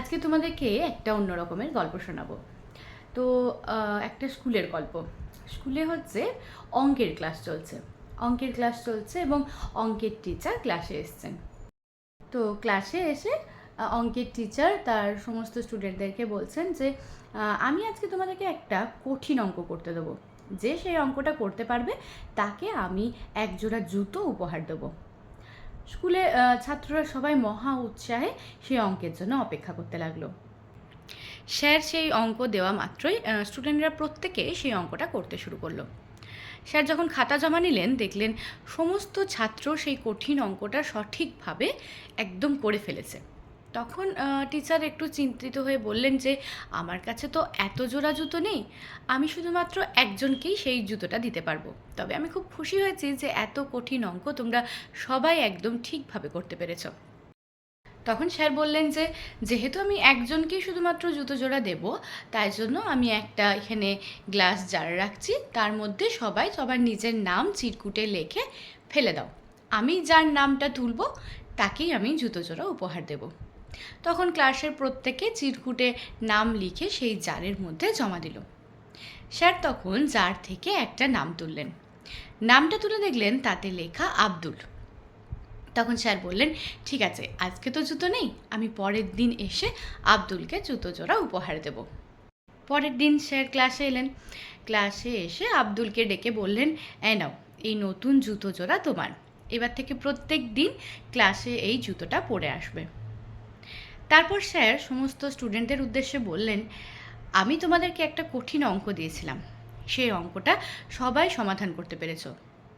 আজকে তোমাদেরকে একটা অন্য রকমের গল্প শোনাবো। তো একটা স্কুলের গল্প। স্কুলে হচ্ছে অঙ্কের ক্লাস চলছে। অঙ্কের ক্লাস চলছে এবং অঙ্কের টিচার ক্লাসে এসছেন। তো ক্লাসে এসে অঙ্কের টিচার তার সমস্ত স্টুডেন্টদেরকে বলছেন যে আমি আজকে তোমাদেরকে একটা কঠিন অঙ্ক করতে দেবো। যে সেই অঙ্কটা করতে পারবে, তাকে আমি এক জোড়া জুতো উপহার দেবো। স্কুলে ছাত্ররা সবাই মহা উৎসাহে সেই অঙ্কের জন্য অপেক্ষা করতে লাগল। স্যার সেই অঙ্ক দেওয়া মাত্রই স্টুডেন্টরা প্রত্যেকে সেই অঙ্কটা করতে শুরু করল। স্যার যখন খাতা জমা নিলেন, দেখলেন সমস্ত ছাত্র সেই কঠিন অঙ্কটা সঠিকভাবে একদম করে ফেলেছে। তখন টিচার একটু চিন্তিত হয়ে বললেন যে, আমার কাছে তো এত জোড়া জুতো নেই, আমি শুধুমাত্র একজনকেই সেই জুতোটা দিতে পারব। তবে আমি খুব খুশি হয়েছি যে, এত কঠিন অঙ্ক তোমরা সবাই একদম ঠিকভাবে করতে পেরেছ। তখন স্যার বললেন যে, যেহেতু আমি একজনকেই শুধুমাত্র জুতো জোড়া দেব, তাই জন্য আমি একটা এখানে গ্লাস জার রাখছি। তার মধ্যে সবাই সবার নিজের নাম চিরকুটে লেখে ফেলে দাও। আমি যার নামটা তুলব, তাকেই আমি জুতো জোড়া উপহার দেব। তখন ক্লাসের প্রত্যেকে চিরকুটে নাম লিখে সেই জারের মধ্যে জমা দিল। স্যার তখন জার থেকে একটা নাম তুললেন। নামটা তুলে দেখলেন তাতে লেখা আব্দুল। তখন স্যার বললেন, ঠিক আছে, আজকে তো জুতো নেই, আমি পরের দিন এসে আব্দুলকে জুতো জোড়া উপহার দেব। পরের দিন স্যার ক্লাসে এলেন। ক্লাসে এসে আব্দুলকে ডেকে বললেন, এই নাও, এই নতুন জুতো জোড়া তোমার। এবার থেকে প্রত্যেক দিন ক্লাসে এই জুতোটা পরে আসবে। তারপর স্যার সমস্ত স্টুডেন্টদের উদ্দেশ্যে বললেন, আমি তোমাদেরকে একটা কঠিন অঙ্ক দিয়েছিলাম। সেই অঙ্কটা সবাই সমাধান করতে পেরেছ।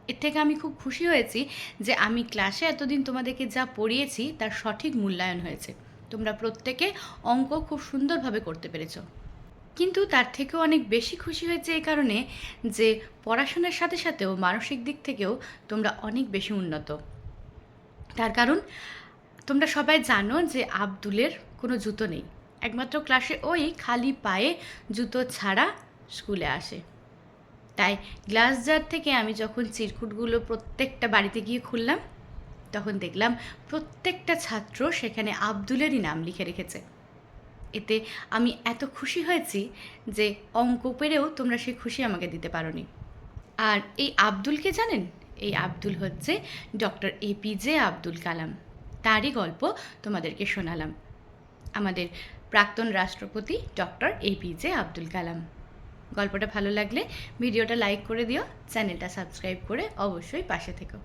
এর থেকে আমি খুব খুশি হয়েছি যে আমি ক্লাসে এতদিন তোমাদেরকে যা পড়িয়েছি তার সঠিক মূল্যায়ন হয়েছে। তোমরা প্রত্যেকে অঙ্ক খুব সুন্দরভাবে করতে পেরেছ। কিন্তু তার থেকেও অনেক বেশি খুশি হয়েছে এই কারণে যে পড়াশোনার সাথে সাথেও মানসিক দিক থেকেও তোমরা অনেক বেশি উন্নত। তার কারণ তোমরা সবাই জানো যে আব্দুলের কোনো জুতো নেই। একমাত্র ক্লাসে ওই খালি পায়ে জুতো ছাড়া স্কুলে আসে। তাই গ্লাস জার থেকে আমি যখন চিরকুটগুলো প্রত্যেকটা বাড়িতে গিয়ে খুললাম, তখন দেখলাম প্রত্যেকটা ছাত্র সেখানে আব্দুলেরই নাম লিখে রেখেছে। এতে আমি এত খুশি হয়েছি যে অঙ্ক পেরেও তোমরা সেই খুশি আমাকে দিতে পারোনি। আর এই আব্দুলকে জানেন? এই আব্দুল হচ্ছে ডক্টর এপিজে আব্দুল কালাম। তারই গল্প তোমাদেরকে শোনালাম। আমাদের প্রাক্তন রাষ্ট্রপতি ডক্টর এপিজে আব্দুল কালাম। গল্পটা ভালো লাগলে ভিডিওটা লাইক করে দিও, চ্যানেলটা সাবস্ক্রাইব করে অবশ্যই পাশে থেকো।